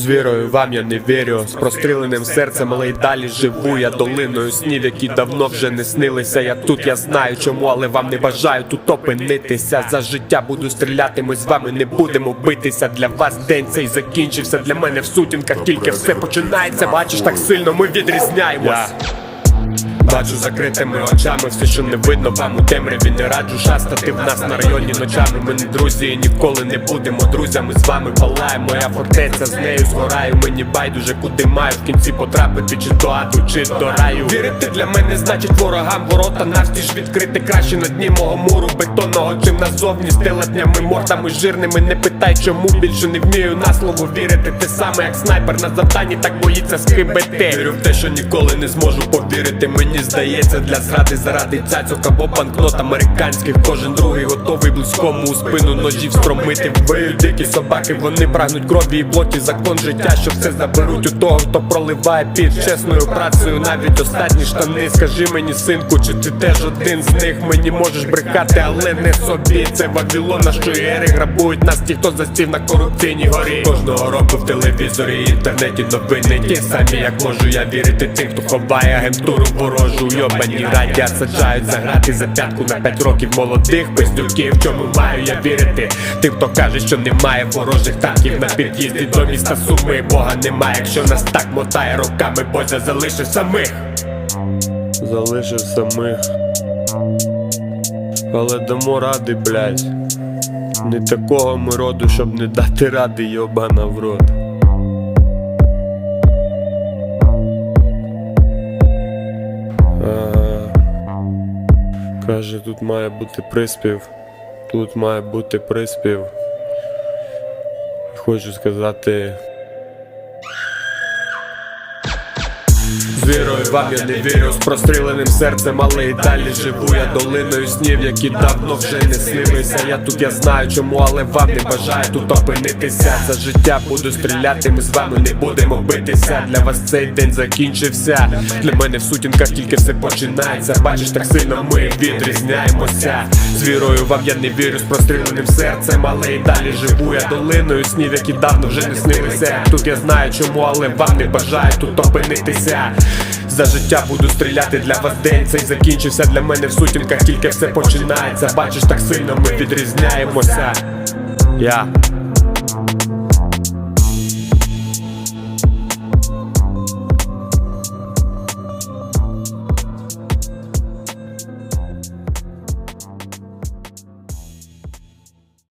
З вірою вам я не вірю, з простріленим серцем, але й далі живу я долиною снів, які давно вже не снилися. Я тут, я знаю чому, але вам не бажаю тут опинитися. За життя буду стріляти, ми з вами не будемо битися. Для вас день цей закінчився. Для мене в сутінках тільки все починається. Бачиш, так сильно ми відрізняємось. Бачу закритими очами, все, що не видно вам у темряві не раджу шастати в нас на районі ночами. Ми не друзі і ніколи не будемо друзями. З вами палає моя фортеця, з нею згораю. Мені байдуже, куди маю в кінці потрапити, чи до аду, чи до раю. Вірити для мене значить ворогам ворота навстіж відкрити краще на дні мого муру бетонного, чим назовні стелетнями, мордами жирними. Не питай, чому більше не вмію на слово вірити. Те саме, як снайпер на завданні, так боїться скибити. Вірю в те, що ніколи не зможу повірити. Мені здається, для зради заради цяцьок або банкнот американських. Кожен другий готовий близькому у спину ножів стромити. Виють дикі собаки, вони прагнуть крові і плоті. Закон життя, що все заберуть у того, хто проливає під чесною працею. Навіть останні штани. Скажи мені, синку, чи ти теж один з них? Мені можеш брехати, але не собі. Це Вавилон, на що ери грабують нас, ті, хто засів на корупційній горі. Кожного року в телевізорі, інтернеті новини. Ті самі, як можу я вірити тим, хто ховає агентуру ворожу. Йобані радя саджають за грати за п'ятку на п'ять років молодих пиздюків. Чому маю я вірити? Тим, хто каже, що немає ворожих танків на під'їзді до міста суми. Бога немає, якщо нас так мотає роками, Бозя залишив самих. Залишив самих. Але дамо ради, блядь. Не такого ми роду, щоб не дати ради, йобана в рот. Каже, тут має бути приспів. Тут має бути приспів. Хочу сказати. З вірою вам я не вірю, з простріленим серцем, але і далі живу я долиною снів, які давно вже не снилися. Я тут я знаю чому, але вам не бажаю тут опинитися. За життя буду стріляти, ми з вами не будемо битися. Для вас цей день закінчився. Для мене в сутінках тільки все починається. Бачиш, так сильно ми відрізняємося. З вірою вам я не вірю, з простріленим серцем, але і далі живу я долиною снів, які давно вже не снилися. Тут я знаю чому, але вам не бажаю тут опинитися. За життя буду стріляти для вас день цей закінчився для мене в сутінках, тільки все починається. Бачиш, так сильно ми відрізняємося. Я